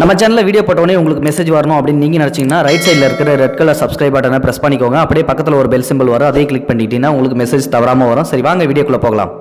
நம்ம சேனலில் வீடியோ போட்டோடனே உங்களுக்கு மெசேஜ் வரணும் அப்படின்னு நீங்கள் நினச்சிங்கன்னா ரைட் சைடில் இருக்கிற ரெட் கலர் சப்ஸ்கிரைப் பட்டனை ப்ரெஸ் பண்ணிக்கோங்க. அப்படியே பக்கத்தில் ஒரு பெல் சிம்பிள் வரும். அதே கிளிக் பண்ணிட்டீங்கன்னா உங்களுக்கு மெசேஜ் தவறாமல் வரும். சரி வாங்க வீடியோக்குள்ளே போகலாம்.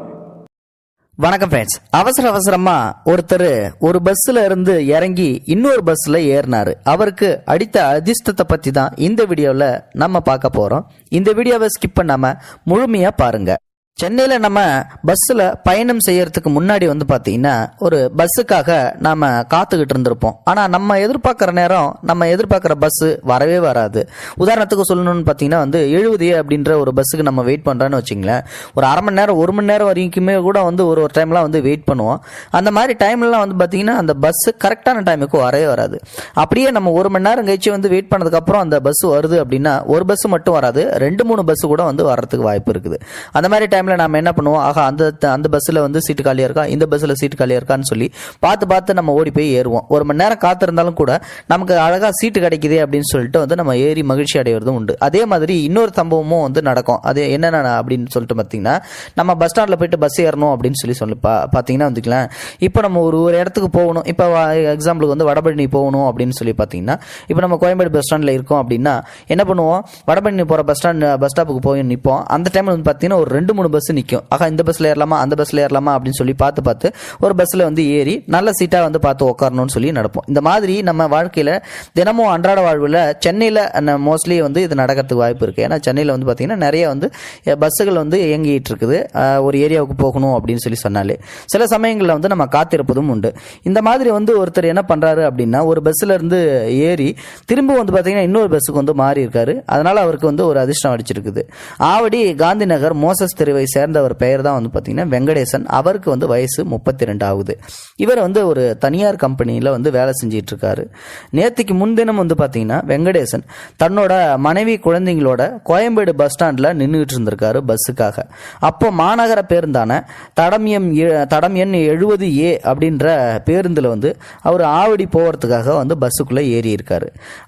வணக்கம் ஃப்ரெண்ட்ஸ் அவசர அவசரமா ஒருத்தர் ஒரு பஸ்ல இருந்து இறங்கி இன்னொரு பஸ்ல ஏறினாரு. அவருக்கு அடித்த அதிர்ஷ்டத்தை பத்தி தான் இந்த வீடியோவில் நம்ம பார்க்க போறோம். இந்த வீடியோவை ஸ்கிப் பண்ணாம முழுமையா பாருங்க. சென்னையில் நம்ம பஸ்ஸில் பயணம் செய்யறதுக்கு முன்னாடி வந்து பார்த்தீங்கன்னா ஒரு பஸ்ஸுக்காக நாம் காத்துக்கிட்டு இருந்திருப்போம். ஆனால் நம்ம எதிர்பார்க்குற நேரம் நம்ம எதிர்பார்க்குற பஸ்ஸு வரவே வராது. உதாரணத்துக்கு சொல்லணும்னு பார்த்தீங்கன்னா வந்து எழுபது அப்படின்ற ஒரு பஸ்ஸுக்கு நம்ம வெயிட் பண்ணுறோன்னு வச்சிங்களேன் ஒரு அரை மணி நேரம் ஒரு மணி நேரம் வரைக்குமே கூட வந்து ஒரு ஒரு டைம்லாம் வந்து வெயிட் பண்ணுவோம். அந்த மாதிரி டைம்லலாம் வந்து பார்த்தீங்கன்னா அந்த பஸ்ஸு கரெக்டான டைமுக்கு வரவே வராது. அப்படியே நம்ம ஒரு மணி நேரம் கழிச்சு வந்து வெயிட் பண்ணதுக்கப்புறம் அந்த பஸ் வருது அப்படின்னா ஒரு பஸ் மட்டும் வராது. ரெண்டு மூணு பஸ்ஸு கூட வந்து வர்றதுக்கு வாய்ப்பு இருக்குது. அந்த மாதிரி டைம் டைமில் நம்ம என்ன பண்ணுவோம்? ஆகா அந்த அந்த பஸ்ஸில் வந்து சீட்டு காலியாக இருக்கா? இந்த பஸ்ஸில் சீட்டு காலியாக இருக்கான்னு சொல்லி பார்த்து பார்த்து நம்ம ஓடி போய் ஏறுவோம். ஒரு மணி நேரம் காத்திருந்தாலும் கூட நமக்கு அழகாக சீட்டு கிடைக்குதே அப்படின்னு சொல்லிட்டு வந்து நம்ம ஏறி மகிழ்ச்சி அடைவதும் உண்டு. அதே மாதிரி இன்னொரு சம்பவமும் வந்து நடக்கும். அது என்னென்ன அப்படின்னு சொல்லிட்டு பார்த்தீங்கன்னா நம்ம பஸ் ஸ்டாண்டில் போயிட்டு பஸ் ஏறணும் அப்படின்னு சொல்லி சொல்லி பா பார்த்தீங்கன்னா வந்துக்கலாம் இப்போ நம்ம ஒரு ஒரு இடத்துக்கு போகணும். இப்போ எக்ஸாம்பிளுக்கு வந்து வடபழனி போகணும் அப்படின்னு சொல்லி பார்த்தீங்கன்னா இப்போ நம்ம கோயம்பேடு பஸ் ஸ்டாண்டில் இருக்கோம் அப்படின்னா என்ன பண்ணுவோம்? வடபழனி போகிற பஸ் ஸ்டாண்ட் பஸ் ஸ்டாப்புக்கு போய் நிற்போம் அந்த டைமில் வந்து பார்த்தீங்கன்னா ஒரு ரெண்டு மூணு பஸ் நிற்கும் ஆகா இந்த பஸ்ஸில் ஏறலாமா? அந்த பஸ்ஸில் ஏறலாமா? அப்படின்னு சொல்லி பார்த்து பார்த்து ஒரு பஸ்ஸில் வந்து ஏறி நல்ல சீட்டாக வந்து பார்த்து உட்காரணும்னு சொல்லி நடப்போம். இந்த மாதிரி நம்ம வாழ்க்கையில் தினமும் அன்றாட வாழ்வில் சென்னையில் மோஸ்ட்லி வந்து இது நடக்கிறதுக்கு வாய்ப்பு இருக்குது ஏன்னா சென்னையில் வந்து பார்த்திங்கன்னா நிறைய வந்து பஸ்ஸுகள் வந்து இயங்கிட்டு இருக்குது. ஒரு ஏரியாவுக்கு போகணும் அப்படின்னு சொல்லி சொன்னாலே. சில சமயங்களில் வந்து நம்ம காத்திருப்பதும் உண்டு. இந்த மாதிரி வந்து ஒருத்தர் என்ன பண்ணுறாரு அப்படின்னா ஒரு பஸ்ஸில் இருந்து ஏறி திரும்ப வந்து பார்த்தீங்கன்னா இன்னொரு பஸ்ஸுக்கு வந்து மாறி இருக்காரு அதனால அவருக்கு வந்து ஒரு அதிர்ஷ்டம் அடிச்சிருக்குது. ஆவடி காந்தி நகர் மோசஸ் தெருவை சேர்ந்தவர் பெயர் தான் வந்து பார்த்தீங்கன்னா வெங்கடேசன். அவருக்கு வந்து வயசு முப்பத்தி ரெண்டு ஆகுது. இவர் வந்து ஒரு தனியார் கம்பெனியில் வந்து வேலை செஞ்சிட்டு இருக்காரு நேற்றுக்கு முன்தினம் வந்து பார்த்தீங்கன்னா வெங்கடேசன் தன்னோட மனைவி குழந்தைங்களோட கோயம்பேடு பஸ் ஸ்டாண்டில் நின்றுட்டு இருந்திருக்காரு பஸ்ஸுக்காக. அப்போ மாநகர பேருந்தான தடம் எம் தடம் எண் எழுபது ஏ அப்படின்ற பேருந்தில் வந்து அவர் ஆவடி போகிறதுக்காக வந்து பஸ்ஸுக்குள்ளே ஏறி இருக்காரு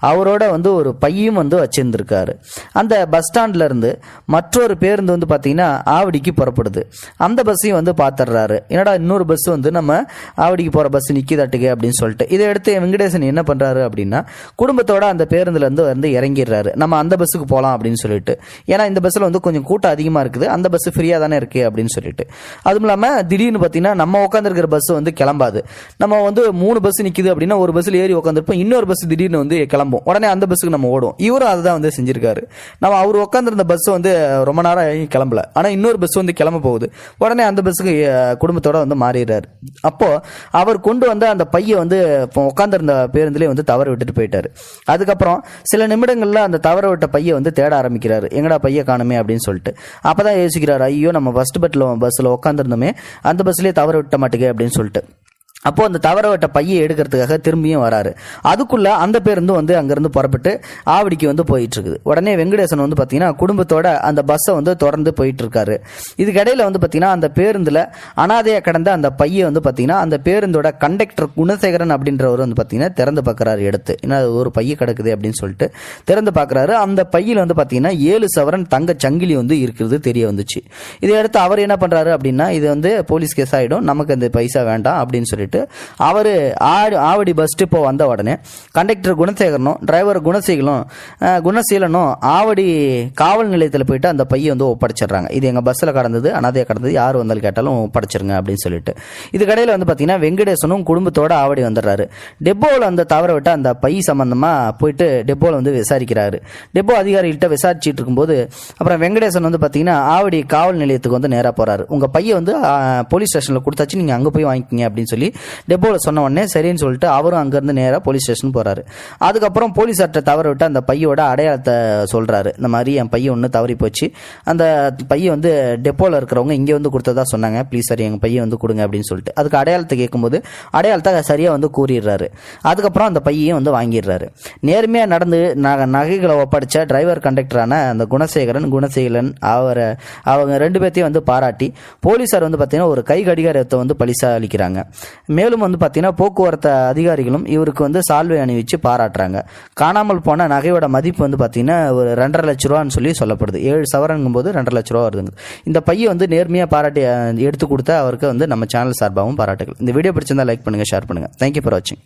அவரோட வந்து ஒரு பையும் வந்து வச்சிருந்திருக்காரு. அந்த பஸ் ஸ்டாண்ட்லேருந்து மற்றொரு பேருந்து வந்து பார்த்தீங்கன்னா ஆவடிக்கு புறப்படுது. அந்த பஸ்ஸையும் வந்து பார்த்துடுறாரு என்னடா இன்னொரு பஸ் வந்து நம்ம ஆவடிக்கு போகிற பஸ் நிற்கிதாட்டுக்கு அப்படின்னு சொல்லிட்டு. இதை எடுத்து வெங்கடேசன் என்ன பண்ணுறாரு அப்படின்னா குடும்பத்தோட அந்த பேருந்துல இருந்து வந்து இறங்கிடுறாரு நம்ம அந்த பஸ்ஸுக்கு போகலாம் அப்படின்னு சொல்லிட்டு. ஏன்னா இந்த பஸ்ஸில் வந்து கொஞ்சம் கூட்டம் அதிகமாக இருக்குது. அந்த பஸ் ஃப்ரீயாக தானே இருக்கு அப்படின்னு சொல்லிட்டு. அதுவும் இல்லாமல் திடீர்னு பார்த்தீங்கன்னா நம்ம உட்காந்துருக்கிற பஸ் வந்து கிளம்பாது. நம்ம வந்து மூணு பஸ் நிற்கிது அப்படின்னா ஒரு பஸ்ஸில் ஏறி உட்காந்துருப்போம் இன்னொரு பஸ் திடீர்னு வந்து கிளம்பும். உடனே அந்த பஸ்ஸுக்கு நம்ம ஓடும். இவரும் அதை தான் வந்து செஞ்சிருக்காரு. நம்ம அவர் உட்காந்துருந்த பஸ் வந்து ரொம்ப நேரம் ஆகி கிளம்பல. ஆனால் இன்னொரு பஸ் வந்து கிளம்ப போகுது உடனே அந்த பஸ்ஸுக்கு குடும்பத்தோட வந்து மாறிடுறாரு. அப்போ அவர் கொண்டு வந்த அந்த பையை வந்து உட்காந்துருந்த பேருந்துலேயே வந்து தவற விட்டுட்டு போயிட்டாரு. அதுக்கப்புறம் சில நிமிடங்களில் அந்த தவற விட்ட பையை வந்து தேட ஆரம்பிக்கிறாரு. எங்கடா பையை காணுமே? அப்படின்னு சொல்லிட்டு. அப்போதான் யோசிக்கிறாரு ஐயோ நம்ம ஃபர்ஸ்ட் பட்டில் பஸ்ஸில் உட்காந்துருந்தோமே அந்த பஸ்லேயே தவற விட்ட மாட்டேங்க அப்படின்னு சொல்லிட்டு. அப்போ அந்த தவறவட்ட பையை எடுக்கிறதுக்காக திரும்பியும் வராரு. அதுக்குள்ள அந்த பேருந்து வந்து அங்கிருந்து புறப்பட்டு ஆவடிக்கு வந்து போயிட்டு இருக்குது உடனே வெங்கடேசன் வந்து பாத்தீங்கன்னா குடும்பத்தோட அந்த பஸ்ஸை வந்து தொடர்ந்து போயிட்டு இருக்காரு இதுக்கிடையில வந்து பாத்தீங்கன்னா அந்த பேருந்துல அனாதையா கடந்த அந்த பையை வந்து பாத்தீங்கன்னா அந்த பேருந்தோட கண்டக்டர் குணசேகரன் அப்படின்றவர் வந்து பாத்தீங்கன்னா திறந்து பார்க்குறாரு எடுத்து. ஏன்னா ஒரு பைய கிடக்குது அப்படின்னு சொல்லிட்டு திறந்து பார்க்குறாரு அந்த பையில வந்து பாத்தீங்கன்னா ஏழு சவரன் தங்க சங்கிலி வந்து இருக்கிறது தெரிய வந்துச்சு. இதை அடுத்து அவர் என்ன பண்றாரு அப்படின்னா இது வந்து போலீஸ் கேஸ் ஆயிடும். நமக்கு அந்த பைசா வேண்டாம் அப்படின்னு சொல்லிட்டு அவர் ஆடி ஆவடி பஸ் டிப்போ வந்த உடனே கண்டக்டர் குணசேகரனும் டிரைவர் குணசீகலும் குணசீலனும் ஆவடி காவல் நிலையத்தில் போயிட்டு அந்த பையை வந்து ஒப்படைச்சிடுறாங்க. இது எங்கள் பஸ்ஸில் கடந்தது அனாதையாக கடந்தது யார் வந்தாலும் கேட்டாலும் ஒப்படைச்சிருங்க அப்படின்னு சொல்லிட்டு. இதுக்கடையில் வந்து பார்த்தீங்கன்னா வெங்கடேசனும் குடும்பத்தோட ஆவடி வந்துடுறாரு. டெப்போவில் அந்த தவற விட்டு அந்த பை சம்பந்தமாக போயிட்டு டெப்போவில் வந்து விசாரிக்கிறாரு. டெப்போ அதிகாரிகிட்ட விசாரிச்சுட்டு இருக்கும்போது அப்புறம் வெங்கடேசன் வந்து பார்த்தீங்கன்னா ஆவடி காவல் நிலையத்துக்கு வந்து நேராக போகிறாரு உங்கள் பையை வந்து போலீஸ் ஸ்டேஷனில் கொடுத்தாச்சு நீங்கள் அங்கே போய் வாங்கிக்கிங்க அப்படின்னு சொல்லி டெப்போவில் சொன்ன உடனே சரின்னு சொல்லிட்டு அவரும் அங்கேருந்து நேராக போலீஸ் ஸ்டேஷன் போகிறாரு அதுக்கப்புறம் போலீஸார்ட்ட தவற விட்டு அந்த பையோட அடையாளத்தை சொல்கிறாரு இந்த மாதிரி என் பையன் ஒன்று தவறி போச்சு. அந்த பையை வந்து டெப்போவில் இருக்கிறவங்க இங்கே வந்து கொடுத்ததா சொன்னாங்க. ப்ளீஸ் சார் எங்கள் பையன் வந்து கொடுங்க அப்படின்னு சொல்லிட்டு. அதுக்கு அடையாளத்தை கேட்கும்போது அடையாளத்தை சரியாக வந்து கூறிடுறாரு. அதுக்கப்புறம் அந்த பையையும் வந்து வாங்கிடுறாரு. நேர்மையாக நடந்து நகைகளை ஒப்படைச்ச டிரைவர் கண்டக்டரான அந்த குணசேகரன் குணசேகரன் அவரை அவங்க ரெண்டு பேர்த்தையும் வந்து பாராட்டி போலீஸார் வந்து பார்த்தீங்கன்னா ஒரு கை கடிகாரத்தை வந்து பலிசா அளிக்கிறாங்க மேலும் வந்து பார்த்தீங்கன்னா போக்குவரத்து அதிகாரிகளும் இவருக்கு வந்து சால்வை அணிவிச்சு பாராட்டுறாங்க. காணாமல் போன நகையோட மதிப்பு வந்து பார்த்தீங்கன்னா ஒரு ரெண்டரை லட்ச ரூபான்னு சொல்லி சொல்லப்படுது. ஏழு சவரங்கும் போது ரெண்டரை லட்ச ரூபா வருதுங்க. இந்த பையை வந்து நேர்மையாக பாராட்டி எடுத்து கொடுத்த அவருக்கு வந்து நம்ம சேனல் சார்பாகவும் பாராட்டுகள். இந்த வீடியோ பிடிச்சிருந்தா லைக் பண்ணுங்கள் ஷேர் பண்ணுங்கள் தேங்க்யூ ஃபார் வாட்சிங்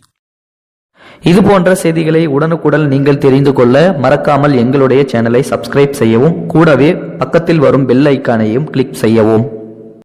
இது போன்ற செய்திகளை உடனுக்குடன் நீங்கள் தெரிந்து கொள்ள மறக்காமல் எங்களுடைய சேனலை சப்ஸ்கிரைப் செய்யவும் கூடவே பக்கத்தில் வரும் பெல் ஐக்கானையும் கிளிக் செய்யவும்.